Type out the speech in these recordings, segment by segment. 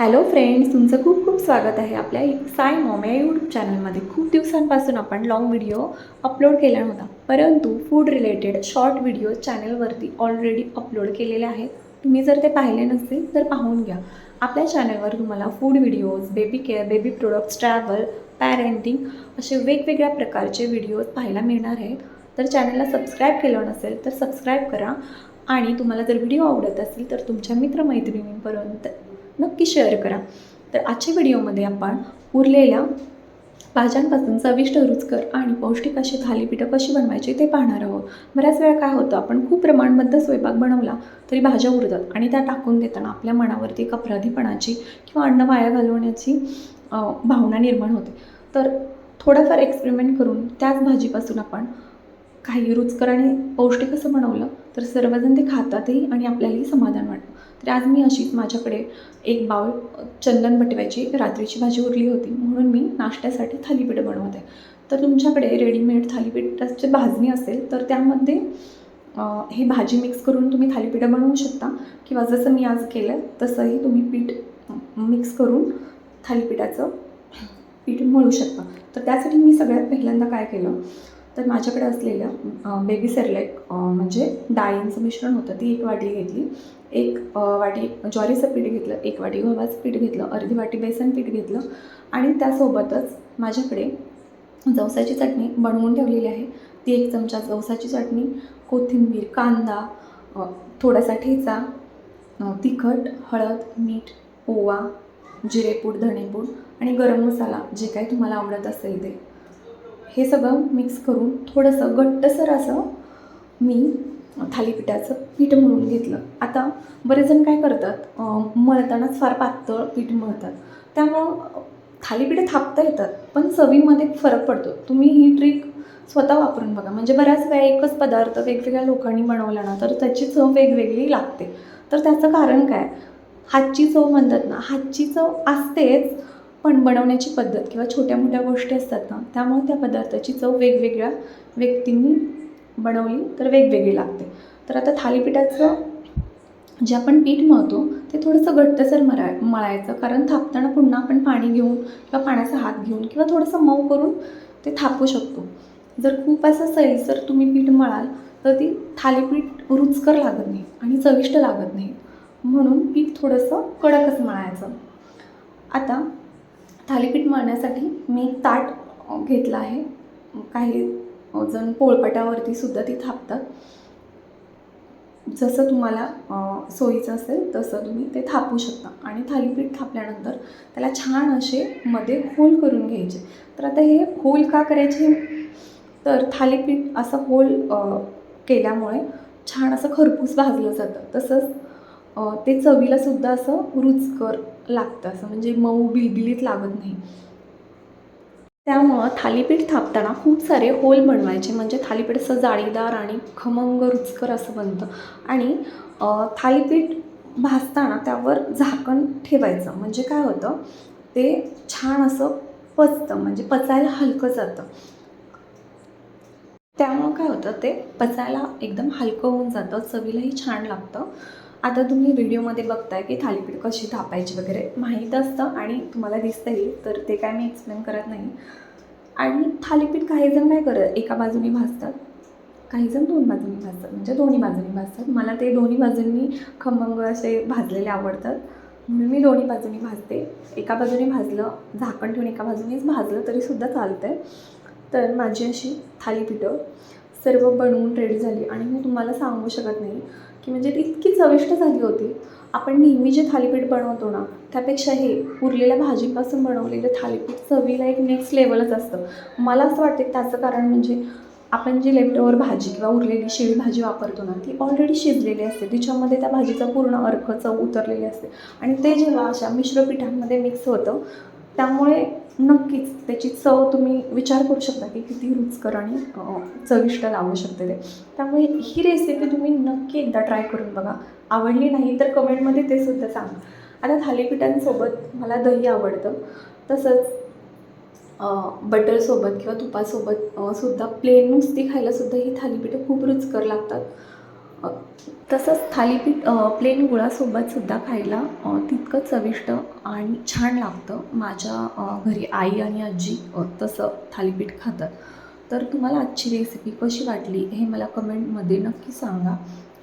Hello friends तुमचं खूप खूप स्वागत आहे आपल्या साय मॉम या यूट्यूब चॅनलमध्ये खूप दिवसांपासून आपण लॉंग व्हिडिओ अपलोड केला नव्हता परंतु फूड रिलेटेड शॉर्ट व्हिडिओ चॅनलवरती ऑलरेडी अपलोड केलेले आहेत. तुम्ही जर ते पाहिले नसतील तर पाहून घ्या. आपल्या चॅनलवर तुम्हाला food videos baby care baby products travel parenting असे वेगवेगळ्या प्रकारचे व्हिडिओज पाहायला मिळणार आहेत. तर चॅनलला सबस्क्राईब केलं नसेल तर सबस्क्राईब करा. आणि तुम्हाला जर व्हिडिओ आवडत असेल तर तुमच्या मित्रमैत्रिणींपर्यंत नक्की शेअर करा. तर आजच्या व्हिडिओमध्ये आपण उरलेल्या भाज्यांपासून चविष्ट रुचकर आणि पौष्टिक अशी थालीपीठं कशी बनवायची ते पाहणार आहोत. बऱ्याच वेळा काय होतं आपण खूप प्रमाणबद्ध स्वयंपाक बनवला तरी भाज्या उरतात आणि त्या टाकून देताना आपल्या मनावरती एक अपराधीपणाची किंवा अन्न वाया घालवण्याची भावना निर्माण होते. तर थोडंफार एक्सपेरिमेंट करून त्याच भाजीपासून आपण काही रुचकर आणि पौष्टिक असं बनवलं तर सर्वजण ते खातातही आणि आपल्यालाही समाधान वाटतं. तर आज मी अशीच माझ्याकडे एक बाउल चंदन बटव्याची रात्रीची भाजी उरली होती. म्हणून मी नाश्त्यासाठी थालीपीठ बनवत. आहे तर तुमच्याकडे रेडीमेड थालीपीठाची भाजणी असेल तर त्यामध्ये ही भाजी मिक्स करून तुम्ही थालीपीठं बनवू शकता. किंवा जसं मी आज केलं तसंही तुम्ही पीठ मिक्स करून थालीपीठाचं पीठ मळू शकता. तर त्यासाठी मी सगळ्यात पहिल्यांदा काय केलं तर माझ्याकडे असलेलं बेबी सेरलॅक म्हणजे डाळींचं मिश्रण होतं ती एक वाटी घेतली. एक वाटी ज्वारीचं पीठ घेतलं एक वाटी गव्हाचं पीठ घेतलं अर्धी वाटी बेसन पीठ घेतलं आणि त्यासोबतच माझ्याकडे जवसाची चटणी बनवून ठेवलेली आहे. ती एक चमचा जवसाची चटणी कोथिंबीर कांदा थोडासा ठेचा तिखट हळद मीठ ओवा जिरेपूड धणेपूड आणि गरम मसाला जे काही तुम्हाला आवडत असेल ते. हे सगळं मिक्स करून थोडंसं घट्टसर असं मी थालीपीठाचं पीठ मळून घेतलं. आता बरेच जण काय करतात मळतानाच फार पातळ पीठ मळतात. त्यामुळं थालीपीठे थापता येतात पण चवीमध्ये फरक पडतो. तुम्ही ही ट्रिक स्वतः वापरून बघा. म्हणजे बऱ्याच वेळा एकच पदार्थ वेगवेगळ्या लोकांनी बनवला ना तर त्याची चव वेगवेगळी लागते. तर त्याचं कारण काय? हातची चव म्हणतात ना हातची चव असतेच पण बनवण्याची पद्धत किंवा छोट्या मोठ्या गोष्टी असतात ना त्यामुळे त्या पदार्थाची चव वेगवेगळ्या व्यक्तींनी बनवली तर वेगवेगळी लागते. तर आता थालीपीठाचं जे आपण पीठ मळतो ते थोडंसं घट्टसर मराय मळायचं. कारण थापताना पुन्हा आपण पाणी घेऊन किंवा पाण्याचा हात घेऊन किंवा थोडंसं मऊ करून ते थापू शकतो. जर खूप असं सैलसर तुम्ही पीठ मळाल तर ती थालीपीठ रुचकर लागत नाही आणि चविष्ट लागत नाही. म्हणून पीठ थोडंसं कडकच मळायचं. आता थालीपीठ मळण्यासाठी मी ताट घेतलं आहे. काही जण पोळपाटावरती सुद्धा ती थापतात. जसं तुम्हाला सोयीचं असेल तसं तुम्ही ते थापू शकता. आणि थालीपीठ थापल्यानंतर त्याला छान असे मध्ये होल करून घ्यायचे. तर आता हे होल का करायचे? तर थालीपीठ असं होल केल्यामुळे छान असं खरपूस भाजलं जातं. तसंच ते चवीला सुद्धा असं रुचकर लागतं असं म्हणजे मऊ बिलबिलीत लागत नाही. त्यामुळं थालीपीठ थापताना खूप सारे होल बनवायचे म्हणजे थालीपीठ असं जाळीदार आणि खमंग रुचकर असं बनतं. आणि थालीपीठ भाजताना त्यावर झाकण ठेवायचं. म्हणजे काय होतं ते छान असं पचतं म्हणजे पचायला हलकं जातं. त्यामुळं काय होतं ते पचायला एकदम हलकं होऊन जातं चवीलाही छान लागतं. आता तुम्ही व्हिडिओमध्ये बघताय की थालीपीठ कशी थापायची वगैरे माहीत असतं आणि तुम्हाला दिसतं येईल तर ते काय मी एक्सप्लेन करत नाही. आणि थालीपीठ काही जण काय करत एका बाजूनी भाजतात काही जण दोन बाजूनी भाजतात म्हणजे दोन्ही बाजूनी भाजतात. मला ते दोन्ही बाजूंनी खमंग असे भाजलेले आवडतात. म्हणून मी दोन्ही बाजूनी भाजते. एका बाजूने भाजलं झाकण ठेवून एका बाजूनेच भाजलं तरीसुद्धा चालतं आहे तर माझी अशी थालीपीठं सर्व बनवून रेडी झाली. आणि मी तुम्हाला सांगू शकत नाही की म्हणजे ती इतकी चविष्ट झाली होती. आपण नेहमी जे थालीपीठ बनवतो ना त्यापेक्षा हे उरलेल्या भाजीपासून बनवलेलं थालीपीठ चवीला एक नेक्स्ट लेवलच असतं. मला असं वाटतं त्याचं कारण म्हणजे आपण जी लेफ्टओवर भाजी किंवा उरलेली शिळी भाजी वापरतो ना ती ऑलरेडी शिजलेली असते. तिच्यामध्ये त्या भाजीचा पूर्ण अर्क चव उतरलेली असते. आणि ते जेव्हा अशा मिश्र पिठांमध्ये मिक्स होतं त्यामुळे नक्कीच त्याची चव तुम्ही विचार करू शकता की किती रुचकर आणि चविष्ट लागू शकते ते. त्यामुळे ही रेसिपी तुम्ही नक्की एकदा ट्राय करून बघा. आवडली नाही तर कमेंटमध्ये ते सुद्धा सांगा. आता थालीपीठांसोबत मला दही आवडतं. तसंच बटरसोबत किंवा तुपासोबत सुद्धा प्लेन नुसती खायलासुद्धा ही थालीपीठं खूप रुचकर लागतात. तसंच थालीपीठ प्लेन गुळासोबतसुद्धा खायला तितकं चविष्ट आणि छान लागतं. माझ्या घरी आई आणि आजी तसं थालीपीठ खातात. तर तुम्हाला आजची रेसिपी कशी वाटली हे मला कमेंटमध्ये नक्की सांगा.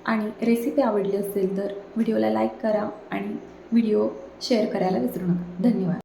आणि रेसिपी आवडली असेल तर व्हिडिओला लाईक करा आणि व्हिडिओ शेअर करायला विसरू नका. धन्यवाद.